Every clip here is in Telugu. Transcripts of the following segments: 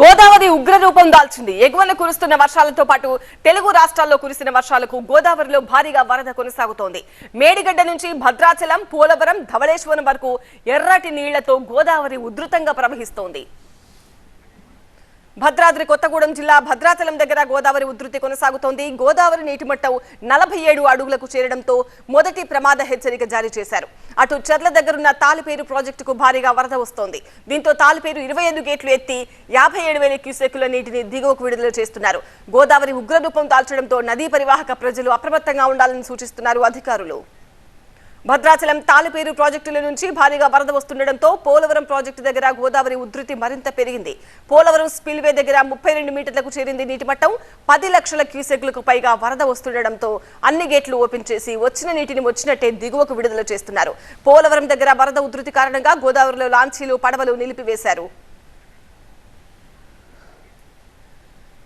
గోదావరి ఉగ్ర రూపం దాల్చింది. ఎగువన కురుస్తున్న వర్షాలతో పాటు తెలుగు రాష్ట్రాల్లో కురిసిన వర్షాలకు గోదావరిలో భారీగా వరద కొనసాగుతోంది. మేడిగడ్డ నుంచి భద్రాచలం పోలవరం ధవళేశ్వరం వరకు ఎర్రటి నీళ్ళతో గోదావరి ఉధృతంగా ప్రవహిస్తోంది. భద్రాద్రి కొత్తగూడెం జిల్లా భద్రాచలం దగ్గర గోదావరి ఉధృతి కొనసాగుతోంది. గోదావరి నీటి మట్టం నలభై ఏడు అడుగులకు చేరడంతో మొదటి ప్రమాద హెచ్చరిక జారీ చేశారు. అటు చెర్ల దగ్గరున్న తాలిపేరు ప్రాజెక్టుకు భారీగా వరద వస్తోంది. దీంతో తాలిపేరు ఇరవై ఐదు గేట్లు ఎత్తి యాభై ఏడు వేల క్యూసెక్కుల నీటిని దిగువకు విడుదల చేస్తున్నారు. గోదావరి ఉగ్రరూపం దాల్చడంతో నదీ పరివాహక ప్రజలు అప్రమత్తంగా ఉండాలని సూచిస్తున్నారు అధికారులు. భద్రాచలం తాలిపేరు ప్రాజెక్టుల నుంచి భారీగా వరద వస్తుండటంతో పోలవరం ప్రాజెక్టు దగ్గర గోదావరి ఉధృతి మరింత పెరిగింది. పోలవరం స్పిల్వే దగ్గర ముప్పై రెండు మీటర్లకు చేరింది నీటి మట్టం. పది లక్షల క్యూసెక్లకు పైగా వరద వస్తుండటంతో అన్ని గేట్లు ఓపెన్ చేసి వచ్చిన నీటిని వచ్చినట్టే దిగువకు విడుదల చేస్తున్నారు. పోలవరం దగ్గర వరద ఉధృతి కారణంగా గోదావరిలో లాంచీలు పడవలు నిలిపివేశారు.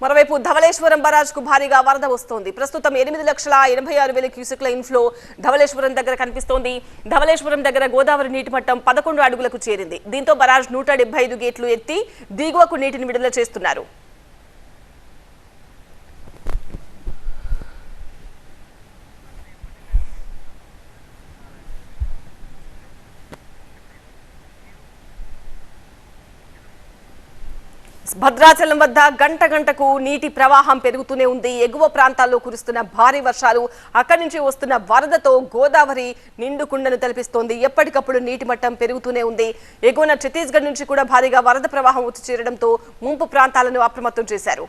మరోవైపు ధవళేశ్వరం బరాజ్కు భారీగా వరద వస్తోంది. ప్రస్తుతం ఎనిమిది లక్షల ఎనభై ఆరు వేల క్యూసెక్ల ఇన్ఫ్లో ధవళేశ్వరం దగ్గర కనిపిస్తోంది. ధవళేశ్వరం దగ్గర గోదావరి నీటి మట్టం పదకొండు అడుగులకు చేరింది. దీంతో బరాజ్ నూట ఐదు గేట్లు ఎత్తి దిగువకు నీటిని విడుదల చేస్తున్నారు. భద్రాచలం వద్ద గంట గంటకు నీటి ప్రవాహం పెరుగుతూనే ఉంది. ఎగువ ప్రాంతాల్లో కురుస్తున్న భారీ వర్షాలు అక్కడి నుంచి వస్తున్న వరదతో గోదావరి నిండుకుండను తలపిస్తోంది. ఎప్పటికప్పుడు నీటి మట్టం పెరుగుతూనే ఉంది. ఎగువన ఛత్తీస్గఢ్ నుంచి కూడా భారీగా వరద ప్రవాహం వచ్చి చేరడంతో ముంపు ప్రాంతాలను అప్రమత్తం చేశారు.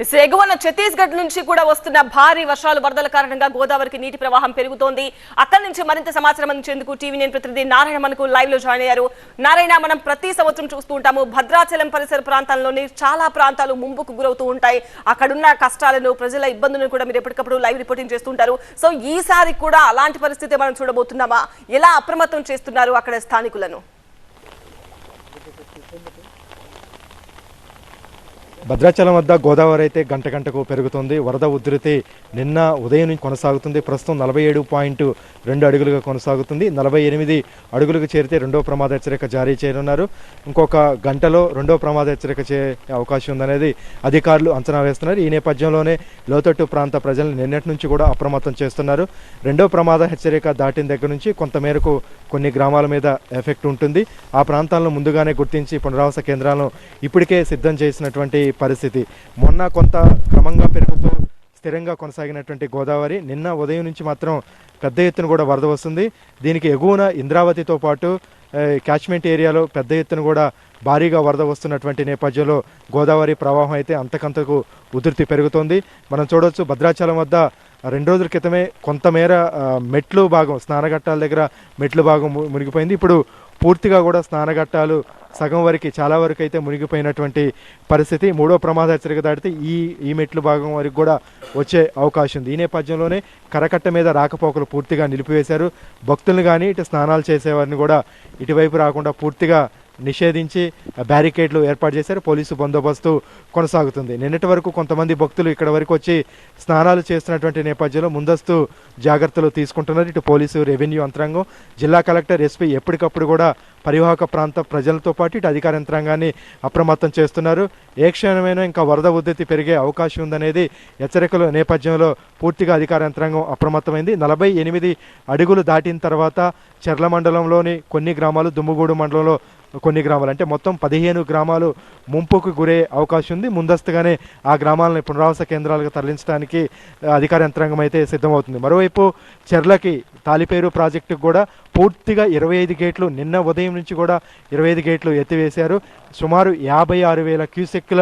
ఎగువన ఛత్తీస్గఢ్ నుంచి కూడా వస్తున్న భారీ వర్షాలు వరదల కారణంగా గోదావరికి నీటి ప్రవాహం పెరుగుతోంది. అక్కడి నుంచి మరింత సమాచారం అందించేందుకు టీవీ నేను ప్రతినిధి నారాయణ మనకు లైవ్లో జాయిన్ అయ్యారు. నారాయణ మనం ప్రతి సంవత్సరం చూస్తూ ఉంటాము భద్రాచలం పరిసర ప్రాంతాల్లోని చాలా ప్రాంతాలు ముంపుకు గురవుతూ ఉంటాయి. అక్కడున్న కష్టాలను ప్రజల ఇబ్బందులను కూడా మీరు ఎప్పటికప్పుడు లైవ్ రిపోర్టింగ్ చేస్తుంటారు సో ఈసారి కూడా అలాంటి పరిస్థితి మనం చూడబోతున్నామా? ఎలా అప్రమత్తం చేస్తున్నారు అక్కడ స్థానికులను? భద్రాచలం వద్ద గోదావరి అయితే గంట గంటకు పెరుగుతుంది. వరద ఉధృతి నిన్న ఉదయం నుంచి కొనసాగుతుంది. ప్రస్తుతం నలభై ఏడు పాయింట్ రెండు అడుగులుగా కొనసాగుతుంది. నలభై ఎనిమిది అడుగులకు చేరితే రెండో ప్రమాద హెచ్చరిక జారీ చేయనున్నారు. ఇంకొక గంటలో రెండో ప్రమాద హెచ్చరిక చే అవకాశం ఉందనేది అధికారులు అంచనా వేస్తున్నారు. ఈ నేపథ్యంలోనే లోతట్టు ప్రాంత ప్రజలను నిన్నటి నుంచి కూడా అప్రమత్తం చేస్తున్నారు. రెండో ప్రమాద హెచ్చరిక దాటిన దగ్గర నుంచి కొంతమేరకు కొన్ని గ్రామాల మీద ఎఫెక్ట్ ఉంటుంది. ఆ ప్రాంతాలను ముందుగానే గుర్తించి పునరావాస కేంద్రాలను ఇప్పటికే సిద్ధం చేసినటువంటి పరిస్థితి. మొన్న కొంత క్రమంగా పెరుగుతూ స్థిరంగా కొనసాగినటువంటి గోదావరి నిన్న ఉదయం నుంచి మాత్రం పెద్ద ఎత్తున కూడా వరద వస్తుంది. దీనికి ఎగువన ఇంద్రావతితో పాటు క్యాచ్మెంట్ ఏరియాలో పెద్ద ఎత్తున కూడా భారీగా వరద వస్తున్నటువంటి నేపథ్యంలో గోదావరి ప్రవాహం అయితే అంతకంతకు ఉధృతి పెరుగుతోంది. మనం చూడవచ్చు భద్రాచలం వద్ద రెండు రోజుల క్రితమే కొంతమేర మెట్లు భాగం స్నానఘట్టాల దగ్గర మెట్లు భాగం మునిగిపోయింది. ఇప్పుడు పూర్తిగా కూడా స్నానఘట్టాలు సగం వరకు చాలా వరకు అయితే మునిగిపోయినటువంటి పరిస్థితి. మూడో ప్రమాద హెచ్చరిక దాటితే ఈ ఈ మెట్లు భాగం వరకు కూడా వచ్చే అవకాశం ఉంది. ఈ నేపథ్యంలోనే కరకట్ట మీద రాకపోకలు పూర్తిగా నిలిపివేశారు. భక్తులను కానీ ఇటు స్నానాలు చేసేవారిని కూడా ఇటువైపు రాకుండా పూర్తిగా నిషేధించి బ్యారికేడ్లు ఏర్పాటు చేశారు. పోలీసు బందోబస్తు కొనసాగుతుంది. నిన్నటి వరకు కొంతమంది భక్తులు ఇక్కడ వరకు వచ్చి స్నానాలు చేస్తున్నటువంటి నేపథ్యంలో ముందస్తు జాగ్రత్తలు తీసుకుంటున్నారు. ఇటు పోలీసు రెవెన్యూ యంత్రాంగం జిల్లా కలెక్టర్ ఎస్పీ ఎప్పటికప్పుడు కూడా పరివాహక ప్రాంత ప్రజలతో పాటు ఇటు అధికార యంత్రాంగాన్ని అప్రమత్తం చేస్తున్నారు. ఏ క్షణమైనా ఇంకా వరద ఉద్ధృతి పెరిగే అవకాశం ఉందనేది హెచ్చరికల నేపథ్యంలో పూర్తిగా అధికార యంత్రాంగం అప్రమత్తమైంది. నలభై ఎనిమిది అడుగులు దాటిన తర్వాత చెర్ల మండలంలోని కొన్ని గ్రామాలు దుమ్ముగూడు మండలంలో కొన్ని గ్రామాలు. అంటే మొత్తం పదిహేను గ్రామాలు ముంపుకు గురే అవకాశం ఉంది. ముందస్తుగానే ఆ గ్రామాలను పునరావాస కేంద్రాలకు తరలించడానికి అధికార యంత్రాంగం అయితే సిద్ధమవుతుంది. మరోవైపు చెర్లకి తాలిపేరు ప్రాజెక్టుకు కూడా పూర్తిగా ఇరవై ఐదు గేట్లు నిన్న ఉదయం నుంచి కూడా ఇరవై ఐదు గేట్లు ఎత్తివేశారు. సుమారు యాభై ఆరు వేల క్యూసెక్ల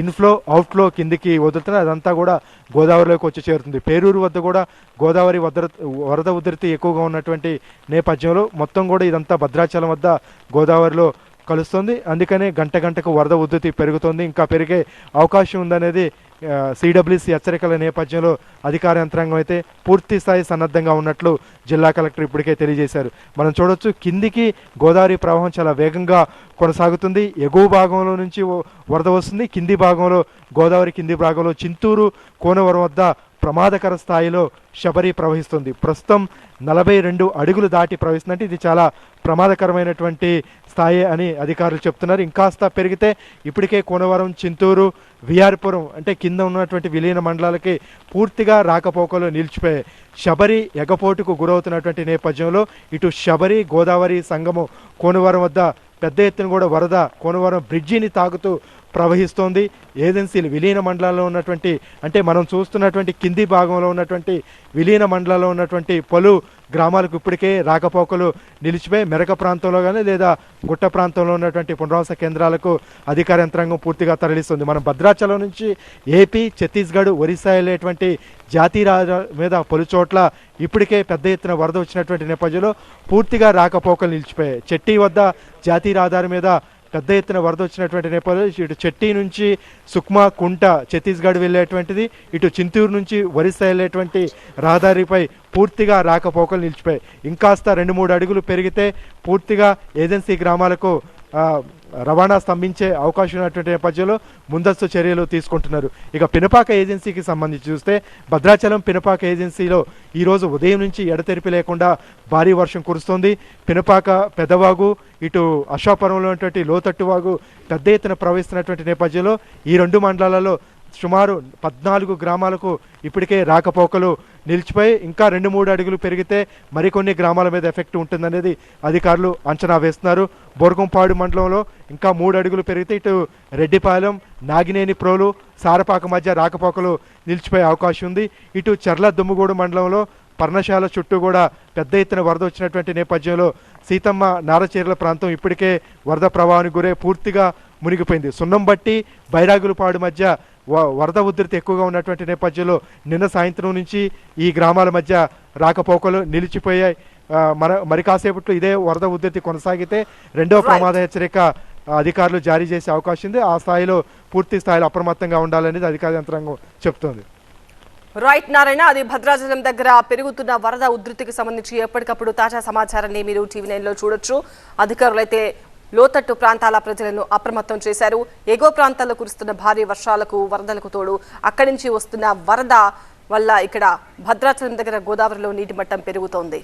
ఇన్ఫ్లో అవుట్ఫ్లో కిందికి వదులుతున్నారు. అదంతా కూడా గోదావరిలోకి వచ్చి చేరుతుంది. పేరూరు వద్ద కూడా గోదావరి వద్ర వరద ఉధృతి ఎక్కువగా ఉన్నటువంటి నేపథ్యంలో మొత్తం కూడా ఇదంతా భద్రాచలం వద్ద గోదావరిలో కలుస్తుంది. అందుకనే గంట గంటకు వరద ఉధృతి పెరుగుతుంది. ఇంకా పెరిగే అవకాశం ఉందనేది సిడబ్ల్యూసి హెచ్చరికల నేపథ్యంలో అధికార యంత్రాంగం అయితే పూర్తి స్థాయి సన్నద్ధంగా ఉన్నట్లు జిల్లా కలెక్టర్ ఇప్పటికే తెలియజేశారు. మనం చూడొచ్చు కిందికి గోదావరి ప్రవాహం చాలా వేగంగా కొనసాగుతుంది. ఎగువ భాగంలో నుంచి వరద వస్తుంది. కింది భాగంలో గోదావరి కింది భాగంలో చింతూరు కోనవరం వద్ద ప్రమాదకర స్థాయిలో శబరి ప్రవహిస్తుంది. ప్రస్తుతం నలభై రెండు అడుగులు దాటి ప్రవహిస్తుందంటే ఇది చాలా ప్రమాదకరమైనటువంటి స్థాయి అని అధికారులు చెప్తున్నారు. ఇంకాస్త పెరిగితే ఇప్పటికే కోనవరం చింతూరు విఆర్పురం అంటే కింద ఉన్నటువంటి విలీన మండలాలకి పూర్తిగా రాకపోకలు నిలిచిపోయాయి. శబరి ఎగపోటుకు గురవుతున్నటువంటి నేపథ్యంలో ఇటు శబరి గోదావరి సంగము కోనవరం వద్ద పెద్ద ఎత్తున కూడా వరద కోనవరం బ్రిడ్జిని తాగుతూ ప్రవహిస్తోంది. ఏజెన్సీలు విలీన మండలాల్లో ఉన్నటువంటి అంటే మనం చూస్తున్నటువంటి కింది భాగంలో ఉన్నటువంటి విలీన మండలాల్లో ఉన్నటువంటి పలు గ్రామాలకు ఇప్పటికే రాకపోకలు నిలిచిపోయి మెరక ప్రాంతంలో కానీ లేదా గుట్ట ప్రాంతంలో ఉన్నటువంటి పునరావాస కేంద్రాలకు అధికార యంత్రాంగం పూర్తిగా తరలిస్తుంది. మనం భద్రాచలం నుంచి ఏపీ ఛత్తీస్గఢ్ ఒరిస్సా వెళ్ళేటువంటి జాతీయ రహదారి మీద పలు చోట్ల ఇప్పటికే పెద్ద ఎత్తున వరద వచ్చినటువంటి నేపథ్యంలో పూర్తిగా రాకపోకలు నిలిచిపోయాయి. చెట్టి వద్ద జాతీయ రహదారి మీద పెద్ద ఎత్తున వరద వచ్చినటువంటి నేపథ్యంలో ఇటు చెట్టి నుంచి సుక్మా కుంట ఛత్తీస్గఢ్ వెళ్ళేటువంటిది ఇటు చింతూరు నుంచి ఒరిస్సా వెళ్ళేటువంటి రహదారిపై పూర్తిగా రాకపోకలు నిలిచిపోయాయి. ఇంకాస్త రెండు మూడు అడుగులు పెరిగితే పూర్తిగా ఏజెన్సీ గ్రామాలకు రవాణా స్తంభించే అవకాశం ఉన్నటువంటి నేపథ్యంలో ముందస్తు చర్యలు తీసుకుంటున్నారు. ఇక పినపాక ఏజెన్సీకి సంబంధించి చూస్తే భద్రాచలం పినపాక ఏజెన్సీలో ఈరోజు ఉదయం నుంచి ఎడతెరిపి లేకుండా భారీ వర్షం కురుస్తోంది. పినపాక పెదవాగు ఇటు అశ్వాపురంలో ఉన్నటువంటి లోతట్టు వాగు పెద్ద ఎత్తున ప్రవహిస్తున్నటువంటి నేపథ్యంలో ఈ రెండు మండలాలలో సుమారు పద్నాలుగు గ్రామాలకు ఇప్పటికే రాకపోకలు నిలిచిపోయి ఇంకా రెండు మూడు అడుగులు పెరిగితే మరికొన్ని గ్రామాల మీద ఎఫెక్ట్ ఉంటుందనేది అధికారులు అంచనా వేస్తున్నారు. బోర్గంపాడు మండలంలో ఇంకా మూడు అడుగులు పెరిగితే ఇటు రెడ్డిపాలెం నాగినేని ప్రోలు సారపాక మధ్య రాకపోకలు నిలిచిపోయే అవకాశం ఉంది. ఇటు చర్ల దుమ్ముగూడు మండలంలో పర్ణశాల చుట్టూ కూడా పెద్ద ఎత్తున వరద వచ్చినటువంటి నేపథ్యంలో సీతమ్మ నారచీరల ప్రాంతం ఇప్పటికే వరద ప్రవాహానికి గురై పూర్తిగా మునిగిపోయింది. సున్నం బట్టి బైరాగులపాడు మధ్య వ- వరద ఉధృతి ఎక్కువగా ఉన్నటువంటి నేపథ్యంలో నిన్న సాయంత్రం నుంచి ఈ గ్రామాల మధ్య రాకపోకలు నిలిచిపోయాయి. మన మరి కాసేపట్లో ఇదే వరద ఉధృతి కొనసాగితే రెండో Right. ప్రమాద హెచ్చరిక అధికారులు జారీ చేసే అవకాశం ఉంది. ఆ స్థాయిలో పూర్తి స్థాయిలో అప్రమత్తంగా ఉండాలనేది అధికార యంత్రాంగం చెప్తోంది. రైట్ నారాయణ అది భద్రాచలం దగ్గర పెరుగుతున్న వరద ఉధృతికి సంబంధించి ఎప్పటికప్పుడు తాజా సమాచారాన్ని మీరు టీవీ నైన్లో చూడొచ్చు. అధికారులైతే లోతట్టు ప్రాంతాల ప్రజలను అప్రమత్తం చేశారు. ఎగువ ప్రాంతాల్లో కురుస్తున్న భారీ వర్షాలకు వరదలకు తోడు అక్కడి నుంచి వస్తున్న వరద వల్ల ఇక్కడ భద్రాచలం దగ్గర గోదావరిలో నీటి మట్టం పెరుగుతోంది.